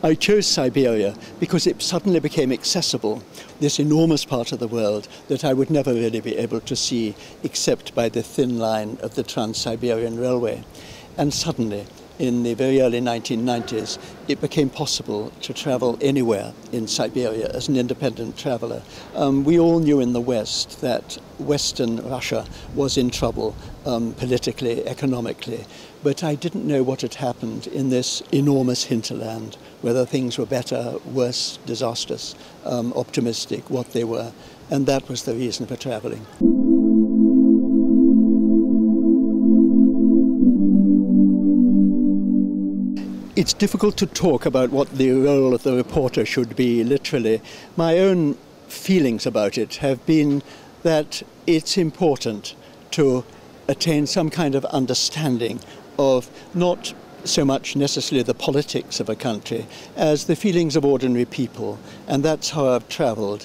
I chose Siberia because it suddenly became accessible, this enormous part of the world that I would never really be able to see except by the thin line of the Trans Siberian Railway. And suddenly, in the very early 1990s, it became possible to travel anywhere in Siberia as an independent traveler. Um, we all knew in the West that Western Russia was in trouble um, politically, economically, but I didn't know what had happened in this enormous hinterland, whether things were better, worse, disastrous, um, optimistic, what they were. And that was the reason for traveling. It's difficult to talk about what the role of the reporter should be, literally. My own feelings about it have been that it's important to attain some kind of understanding of not so much necessarily the politics of a country as the feelings of ordinary people. And that's how I've traveled.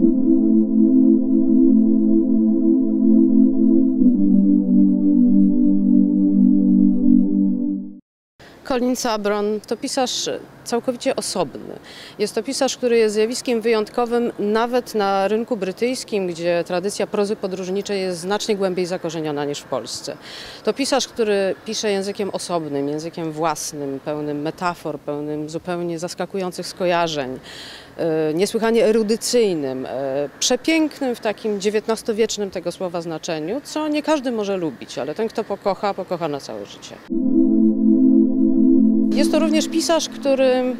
Colin Sabron to pisarz całkowicie osobny. Jest to pisarz, który jest zjawiskiem wyjątkowym nawet na rynku brytyjskim, gdzie tradycja prozy podróżniczej jest znacznie głębiej zakorzeniona niż w Polsce. To pisarz, który pisze językiem osobnym, językiem własnym, pełnym metafor, pełnym zupełnie zaskakujących skojarzeń, e, niesłychanie erudycyjnym, e, przepięknym w takim XIX-wiecznym tego słowa znaczeniu, co nie każdy może lubić, ale ten, kto pokocha, pokocha na całe życie. Jest to również pisarz, który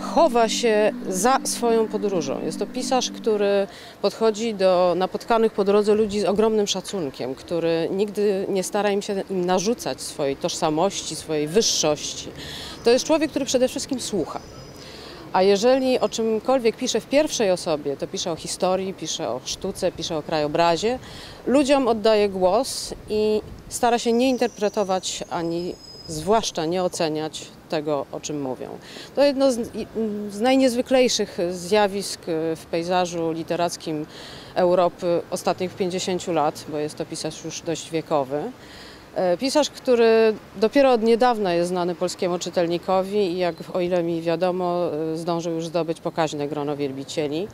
chowa się za swoją podróżą. Jest to pisarz, który podchodzi do napotkanych po drodze ludzi z ogromnym szacunkiem, który nigdy nie stara im się im narzucać swojej tożsamości, swojej wyższości. To jest człowiek, który przede wszystkim słucha. A jeżeli o czymkolwiek pisze w pierwszej osobie, to pisze o historii, pisze o sztuce, pisze o krajobrazie, ludziom oddaje głos i stara się nie interpretować ani zwłaszcza nie oceniać tego, o czym mówią. To jedno z, z najniezwyklejszych zjawisk w pejzażu literackim Europy ostatnich 50 lat, bo jest to pisarz już dość wiekowy. E, pisarz, który dopiero od niedawna jest znany polskiemu czytelnikowi i jak o ile mi wiadomo, e, zdążył już zdobyć pokaźne grono wielbicieli.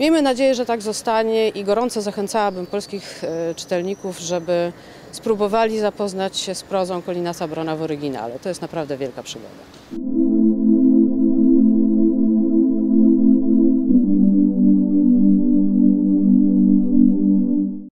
Miejmy nadzieję, że tak zostanie i gorąco zachęcałabym polskich e, czytelników, żeby spróbowali zapoznać się z prozą Kolina Sabrona w oryginale. To jest naprawdę wielka przygoda.